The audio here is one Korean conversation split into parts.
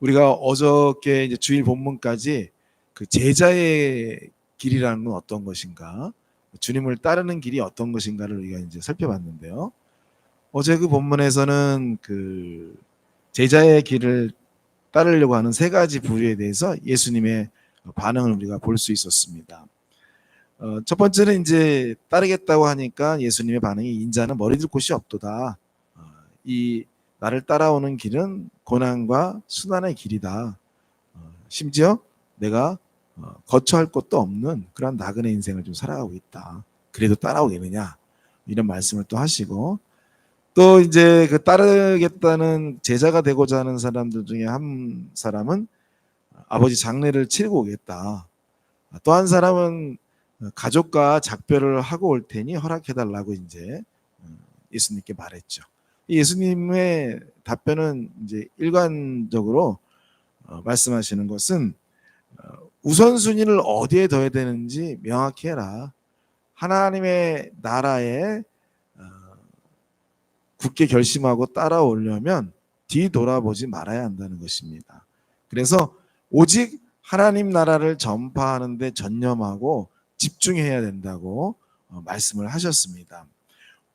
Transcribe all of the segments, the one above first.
우리가 어저께 이제 주일 본문까지 그 제자의 길이라는 건 어떤 것인가, 주님을 따르는 길이 어떤 것인가를 우리가 이제 살펴봤는데요. 어제 그 본문에서는 그 제자의 길을 따르려고 하는 세 가지 부류에 대해서 예수님의 반응을 우리가 볼 수 있었습니다. 어, 첫 번째는 이제 따르겠다고 하니까 예수님의 반응이 인자는 머리 둘 곳이 없도다. 어, 이 나를 따라오는 길은 고난과 순환의 길이다. 어, 심지어 내가 어, 거처할 곳도 없는 그런 나그네 인생을 좀 살아가고 있다. 그래도 따라오겠느냐 이런 말씀을 또 하시고 또 이제 그 따르겠다는 제자가 되고자 하는 사람들 중에 한 사람은 아버지 장례를 치르고 오겠다. 또 한 사람은 가족과 작별을 하고 올 테니 허락해 달라고 이제 예수님께 말했죠. 예수님의 답변은 이제 일관적으로 어, 말씀하시는 것은 어, 우선순위를 어디에 둬야 되는지 명확히 해라. 하나님의 나라에 어, 굳게 결심하고 따라오려면 뒤돌아보지 말아야 한다는 것입니다. 그래서 오직 하나님 나라를 전파하는데 전념하고 집중해야 된다고 어, 말씀을 하셨습니다.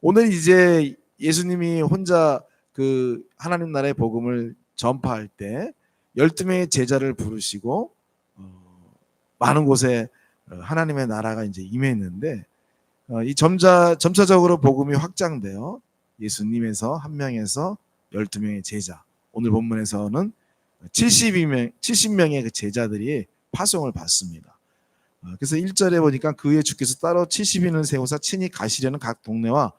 오늘 이제 예수님이 혼자 그 하나님 나라의 복음을 전파할 때 12명의 제자를 부르시고 어, 많은 곳에 어, 하나님의 나라가 이제 임했는데 어, 이 점자 점차적으로 복음이 확장되어 예수님에서 한 명에서 12명의 제자 오늘 본문에서는 72명 70명의 그 제자들이 파송을 받습니다. 어, 그래서 1절에 보니까 그의 주께서 따로 70인을 세우사 친히 가시려는 각 동네와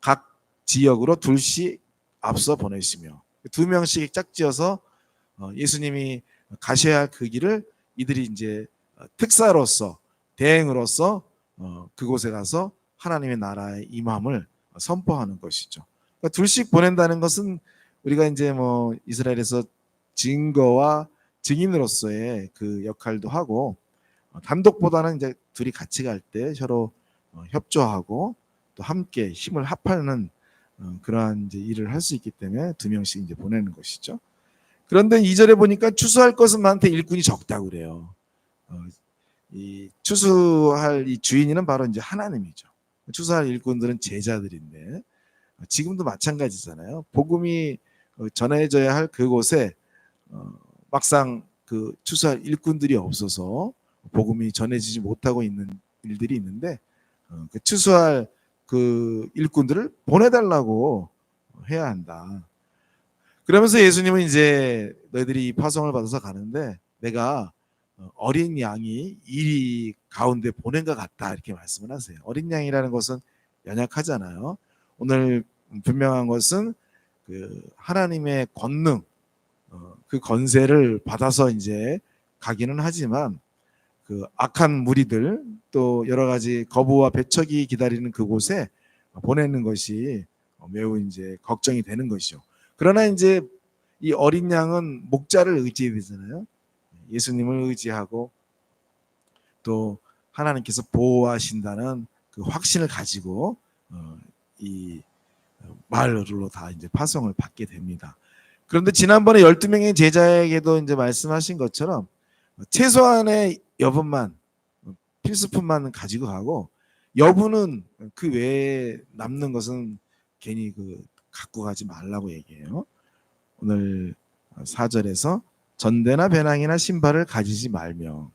각 지역으로 둘씩 앞서 보내시며 두 명씩 짝지어서 어, 예수님이 가셔야 할 그 길을 이들이 이제 어, 특사로서 대행으로서 어, 그곳에 가서 하나님의 나라의 임함을 선포하는 것이죠. 그러니까 둘씩 보낸다는 것은 우리가 이제 뭐 이스라엘에서 증거와 증인으로서의 그 역할도 하고 어, 단독보다는 이제 둘이 같이 갈 때 서로 어, 협조하고 또 함께 힘을 합하는 어, 그러한 이제 일을 할 수 있기 때문에 두 명씩 이제 보내는 것이죠. 그런데 이절에 보니까 추수할 것은 많대 일꾼이 적다고 그래요. 어, 이 추수할 이 주인은 바로 이제 하나님이죠. 추수할 일꾼들은 제자들인데 어, 지금도 마찬가지잖아요. 복음이 어, 전해져야 할 그곳에 어, 막상 그 추수할 일꾼들이 없어서 복음이 전해지지 못하고 있는 일들이 있는데 어, 그 추수할 그 일꾼들을 보내달라고 해야 한다. 그러면서 예수님은 이제 너희들이 이 파송을 받아서 가는데 내가 어, 어린 양이 이 가운데 보낸 것 같다 이렇게 말씀을 하세요. 어린 양이라는 것은 연약하잖아요. 오늘 분명한 것은 그 하나님의 권능, 어, 그 건세를 받아서 이제 가기는 하지만 그 악한 무리들 또 여러 가지 거부와 배척이 기다리는 그곳에 보내는 것이 매우 이제 걱정이 되는 것이죠. 그러나 이제 이 어린 양은 목자를 의지해야 되잖아요. 예수님을 의지하고 또 하나님께서 보호하신다는 그 확신을 가지고 어, 이 마을로 다 이제 파송을 받게 됩니다. 그런데 지난번에 12명의 제자에게도 이제 말씀하신 것처럼 최소한의 여분만 필수품만 가지고 가고 여분은 그 외에 남는 것은 괜히 그 갖고 가지 말라고 얘기해요. 오늘 4절에서 전대나 배낭이나 신발을 가지지 말며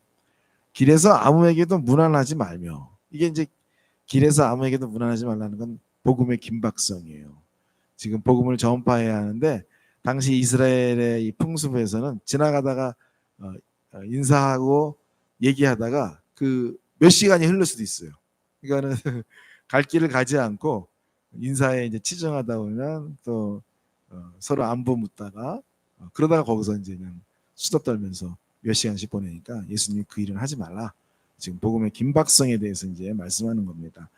길에서 아무에게도 무난하지 말며 이게 이제 길에서 아무에게도 무난하지 말라는 건 복음의 긴박성이에요. 지금 복음을 전파해야 하는데 당시 이스라엘의 이 풍습에서는 지나가다가 어, 어, 인사하고 얘기하다가 그 몇 시간이 흘릴 수도 있어요. 그러니까는 갈 길을 가지 않고 인사에 이제 치정하다 보면 또 어, 서로 안부 묻다가 어, 그러다가 거기서 이제 그냥 수다 떨면서 몇 시간씩 보내니까 예수님이 그 일은 하지 말라. 지금 복음의 긴박성에 대해서 이제 말씀하는 겁니다.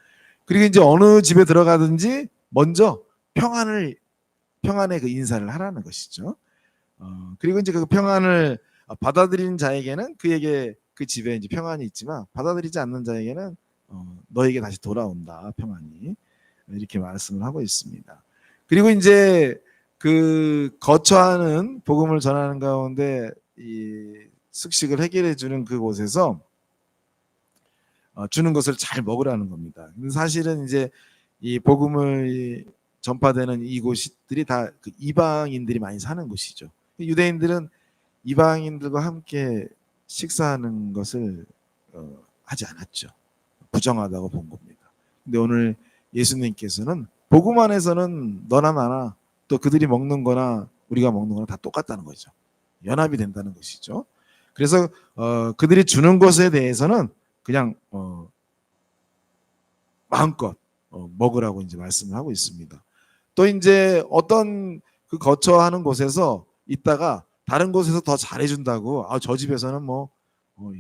그리고 이제 어느 집에 들어가든지 먼저 평안을 평안의 그 인사를 하라는 것이죠. 어, 그리고 이제 그 평안을 받아들이는 자에게는 그에게 그 집에 이제 평안이 있지만 받아들이지 않는 자에게는 어, 너에게 다시 돌아온다 평안이 이렇게 말씀을 하고 있습니다. 그리고 이제 그 거처하는 복음을 전하는 가운데 이 숙식을 해결해 주는 그곳에서 어, 주는 것을 잘 먹으라는 겁니다. 사실은 이제 이 복음을 전파되는 이곳들이 다 그 이방인들이 많이 사는 곳이죠. 유대인들은 이방인들과 함께 식사하는 것을 어, 하지 않았죠. 부정하다고 본 겁니다. 근데 오늘 예수님께서는 복음 안에서는 너나 나나 또 그들이 먹는 거나 우리가 먹는 거나 다 똑같다는 거죠. 연합이 된다는 것이죠. 그래서 어, 그들이 주는 것에 대해서는 그냥 어, 마음껏 어, 먹으라고 이제 말씀을 하고 있습니다. 또 이제 어떤 그 거처하는 곳에서 있다가 다른 곳에서 더 잘해준다고 아 저 집에서는 뭐 어,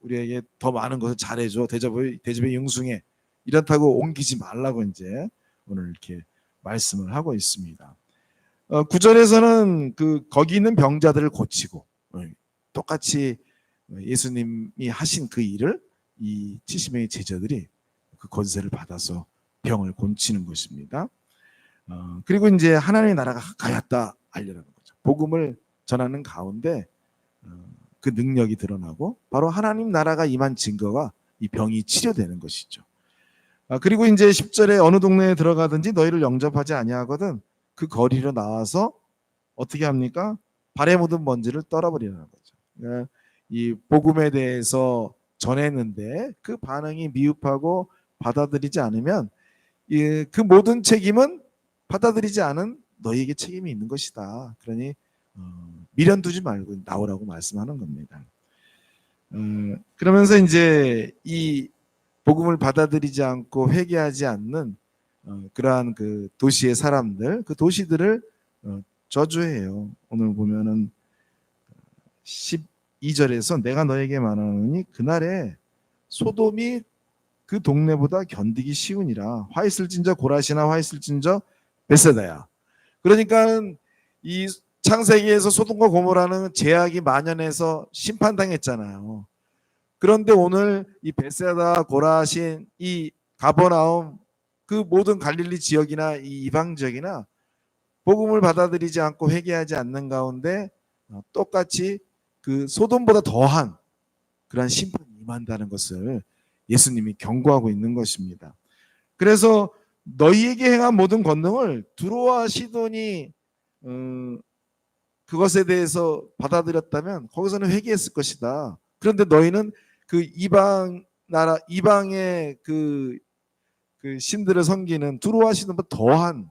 우리에게 더 많은 것을 잘해줘 대접을 대접에 융숭해 이렇다고 옮기지 말라고 이제 오늘 이렇게 말씀을 하고 있습니다. 어, 구절에서는 그 거기 있는 병자들을 고치고 어, 똑같이 예수님이 하신 그 일을 이 70명의 제자들이 그 권세를 받아서 병을 고치는 것입니다. 어, 그리고 이제 하나님의 나라가 가깝다 알려라는 거죠. 복음을 전하는 가운데 어, 그 능력이 드러나고 바로 하나님 나라가 임한 증거가 이 병이 치료되는 것이죠. 아, 그리고 이제 10절에 어느 동네에 들어가든지 너희를 영접하지 아니하거든 그 거리로 나와서 어떻게 합니까? 발에 묻은 먼지를 떨어버리는 거죠. 그러니까 이 복음에 대해서 전했는데 그 반응이 미흡하고 받아들이지 않으면 이, 그 모든 책임은 받아들이지 않은 너희에게 책임이 있는 것이다. 그러니 어, 미련 두지 말고 나오라고 말씀하는 겁니다. 어, 그러면서 이제 이 복음을 받아들이지 않고 회개하지 않는 어, 그러한 그 도시의 사람들, 그 도시들을 어, 저주해요. 오늘 보면은 12절에서 내가 너에게 말하노니 그날에 소돔이 그 동네보다 견디기 쉬우니라. 화 있을진저 고라시나 화 있을진저 베세다야. 그러니까 이 창세기에서 소돔과 고모라는 제약이 만연해서 심판당했잖아요. 그런데 오늘 이 베세다 고라신 이 가버나움 그 모든 갈릴리 지역이나 이 이방 지역이나 복음을 받아들이지 않고 회개하지 않는 가운데 어, 똑같이 그 소돔보다 더한 그러한 심판이 임한다는 것을 예수님이 경고하고 있는 것입니다. 그래서 너희에게 행한 모든 권능을 두로와 시돈이 음, 그것에 대해서 받아들였다면 거기서는 회개했을 것이다. 그런데 너희는 그 이방 나라 이방의 그, 그 신들을 섬기는 두로와 시돈보다 더한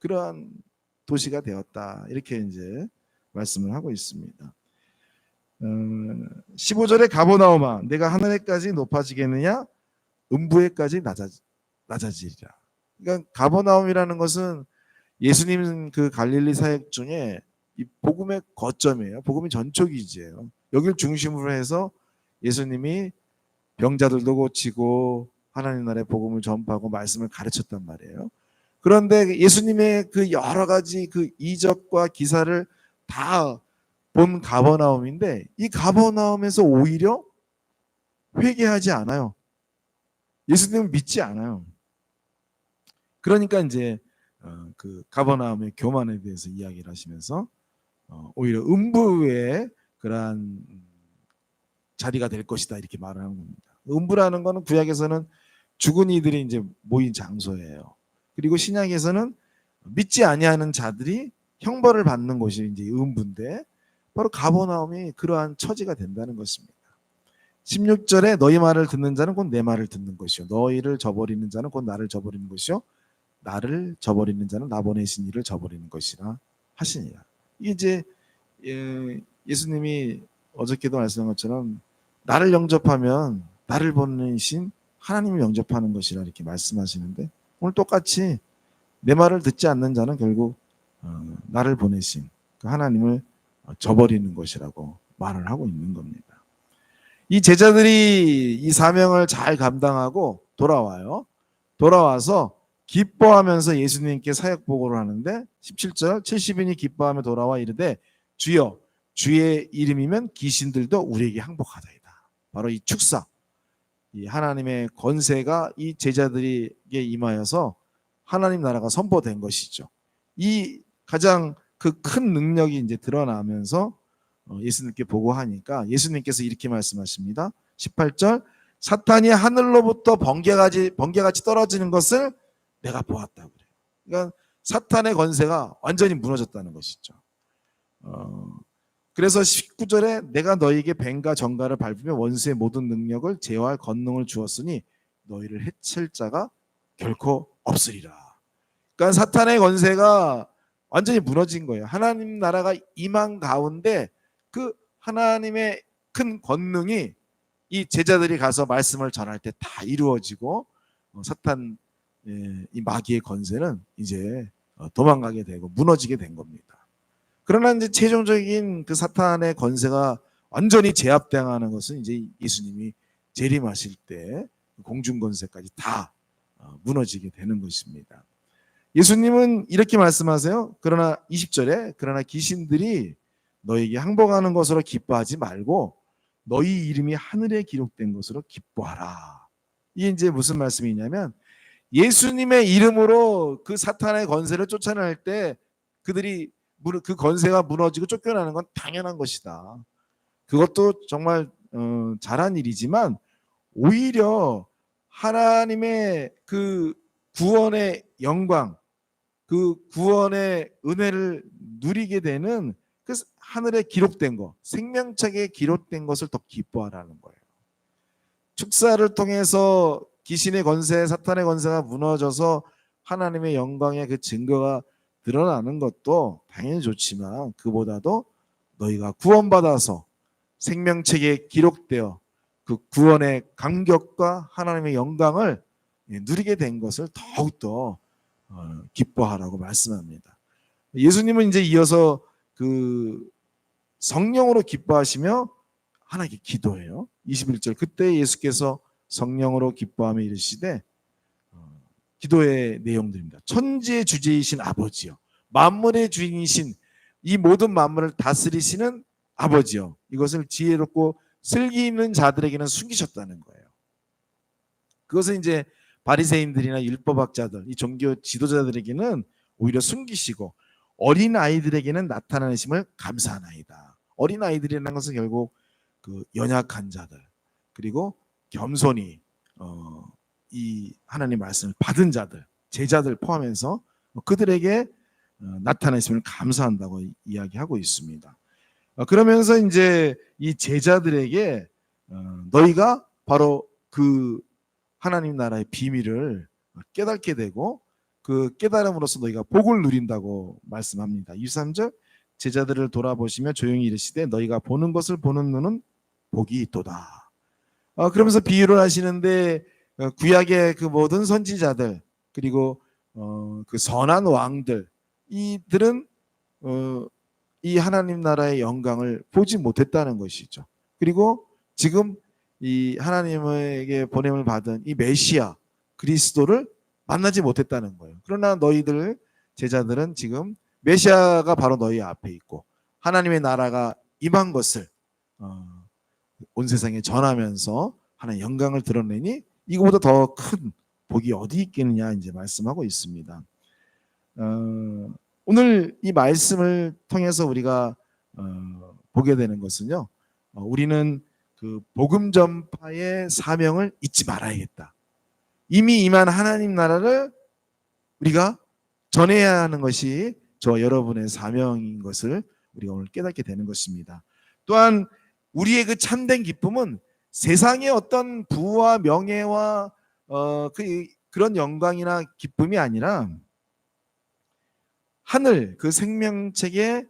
그러한 도시가 되었다. 이렇게 이제 말씀을 하고 있습니다. 15절에 가보나오마 내가 하늘에까지 높아지겠느냐 음부에까지 낮아, 낮아지리라. 그러니까 가버나움이라는 것은 예수님 그 갈릴리 사역 중에 이 복음의 거점이에요. 복음의 전초기지예요. 여길 중심으로 해서 예수님이 병자들도 고치고 하나님 나라의 복음을 전파하고 말씀을 가르쳤단 말이에요. 그런데 예수님의 그 여러 가지 그 이적과 기사를 다 본 가버나움인데 이 가버나움에서 오히려 회개하지 않아요. 예수님을 믿지 않아요. 그러니까 이제 어, 그 가버나움의 교만에 대해서 이야기를 하시면서 어, 오히려 음부의 그러한 자리가 될 것이다 이렇게 말을 하는 겁니다. 음부라는 것은 구약에서는 죽은 이들이 이제 모인 장소예요. 그리고 신약에서는 믿지 아니하는 자들이 형벌을 받는 곳이 이제 음부인데 바로 가버나움이 그러한 처지가 된다는 것입니다. 16절에 너희 말을 듣는 자는 곧 내 말을 듣는 것이요 너희를 저버리는 자는 곧 나를 저버리는 것이요 나를 저버리는 자는 나 보내신 이를 저버리는 것이라 하시니라. 이제 예, 예수님이 어저께도 말씀한 것처럼 나를 영접하면 나를 보내신 하나님을 영접하는 것이라 이렇게 말씀하시는데 오늘 똑같이 내 말을 듣지 않는 자는 결국 어, 나를 보내신 그 하나님을 저버리는 것이라고 말을 하고 있는 겁니다. 이 제자들이 이 사명을 잘 감당하고 돌아와요. 돌아와서 기뻐하면서 예수님께 사역 보고를 하는데 17절 70인이 기뻐하며 돌아와 이르되 주여 주의 이름이면 귀신들도 우리에게 항복하다이다. 바로 이 축사 이 하나님의 권세가 이 제자들에게 임하여서 하나님 나라가 선포된 것이죠. 이 가장 그 큰 능력이 이제 드러나면서 어, 예수님께 보고하니까 예수님께서 이렇게 말씀하십니다. 18절 사탄이 하늘로부터 번개같이 번개같이 떨어지는 것을 내가 보았다고 그래요. 그러니까 사탄의 권세가 완전히 무너졌다는 것이죠. 어, 그래서 19절에 내가 너희에게 뱀과 정가를 밟으며 원수의 모든 능력을 제어할 권능을 주었으니 너희를 해칠 자가 결코 없으리라. 그러니까 사탄의 권세가 완전히 무너진 거예요. 하나님 나라가 임한 가운데 그 하나님의 큰 권능이 이 제자들이 가서 말씀을 전할 때 다 이루어지고 어, 사탄 예, 이 마귀의 권세는 이제 어, 도망가게 되고 무너지게 된 겁니다. 그러나 이제 최종적인 그 사탄의 권세가 완전히 제압당하는 것은 이제 예수님이 재림하실 때 공중 권세까지 다 어, 무너지게 되는 것입니다. 예수님은 이렇게 말씀하세요. 그러나 20절에 그러나 귀신들이 너에게 항복하는 것으로 기뻐하지 말고 너희 이름이 하늘에 기록된 것으로 기뻐하라. 이게 이제 무슨 말씀이냐면 예수님의 이름으로 그 사탄의 권세를 쫓아낼 때 그들이 무- 그 권세가 무너지고 쫓겨나는 건 당연한 것이다. 그것도 정말 어, 잘한 일이지만 오히려 하나님의 그 구원의 영광, 그 구원의 은혜를 누리게 되는 그 하늘에 기록된 것, 생명책에 기록된 것을 더 기뻐하라는 거예요. 축사를 통해서 귀신의 권세, 사탄의 권세가 무너져서 하나님의 영광의 그 증거가 드러나는 것도 당연히 좋지만 그보다도 너희가 구원받아서 생명책에 기록되어 그 구원의 감격과 하나님의 영광을 예, 누리게 된 것을 더욱더 어, 기뻐하라고 말씀합니다. 예수님은 이제 이어서 그 성령으로 기뻐하시며 하나님께 기도해요. 21절 그때 예수께서 성령으로 기뻐하며 이르시되 어, 기도의 내용들입니다. 천지의 주제이신 아버지요. 만물의 주인이신 이 모든 만물을 다스리시는 아버지요. 이것을 지혜롭고 슬기 있는 자들에게는 숨기셨다는 거예요. 그것은 이제 바리새인들이나 율법학자들, 이 종교 지도자들에게는 오히려 숨기시고 어린 아이들에게는 나타나심을 감사하나이다. 어린 아이들이라는 것은 결국 그 연약한 자들 그리고 겸손히 어, 이 하나님 말씀을 받은 자들, 제자들 포함해서 그들에게 어, 나타나심을 감사한다고 이- 이야기하고 있습니다. 어, 그러면서 이제 이 제자들에게 어, 너희가 바로 그 하나님 나라의 비밀을 깨닫게 되고 그 깨달음으로써 너희가 복을 누린다고 말씀합니다. 23절 제자들을 돌아보시며 조용히 이르시되 너희가 보는 것을 보는 눈은 복이 있도다. 어, 그러면서 비유를 하시는데 어, 구약의 그 모든 선지자들 그리고 어, 그 선한 왕들 이들은 어, 이 하나님 나라의 영광을 보지 못했다는 것이죠. 그리고 지금 이 하나님에게 보냄을 받은 이 메시아 그리스도를 만나지 못했다는 거예요. 그러나 너희들 제자들은 지금 메시아가 바로 너희 앞에 있고 하나님의 나라가 임한 것을 어, 온 세상에 전하면서 하나님 영광을 드러내니 이거보다 더 큰 복이 어디 있겠느냐 이제 말씀하고 있습니다. 어, 오늘 이 말씀을 통해서 우리가 어, 보게 되는 것은요. 어, 우리는 그 복음 전파의 사명을 잊지 말아야겠다. 이미 임한 하나님 나라를 우리가 전해야 하는 것이 저 여러분의 사명인 것을 우리가 오늘 깨닫게 되는 것입니다. 또한 우리의 그 참된 기쁨은 세상의 어떤 부와 명예와 어, 그, 그런 영광이나 기쁨이 아니라 하늘 그 생명책에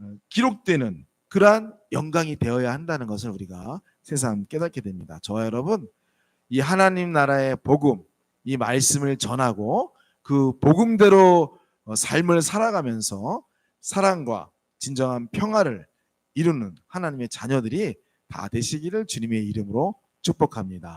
어, 기록되는 그러한 영광이 되어야 한다는 것을 우리가 세상 깨닫게 됩니다. 저와 여러분 이 하나님 나라의 복음 이 말씀을 전하고 그 복음대로 어, 삶을 살아가면서 사랑과 진정한 평화를 이루는 하나님의 자녀들이 다 되시기를 주님의 이름으로 축복합니다.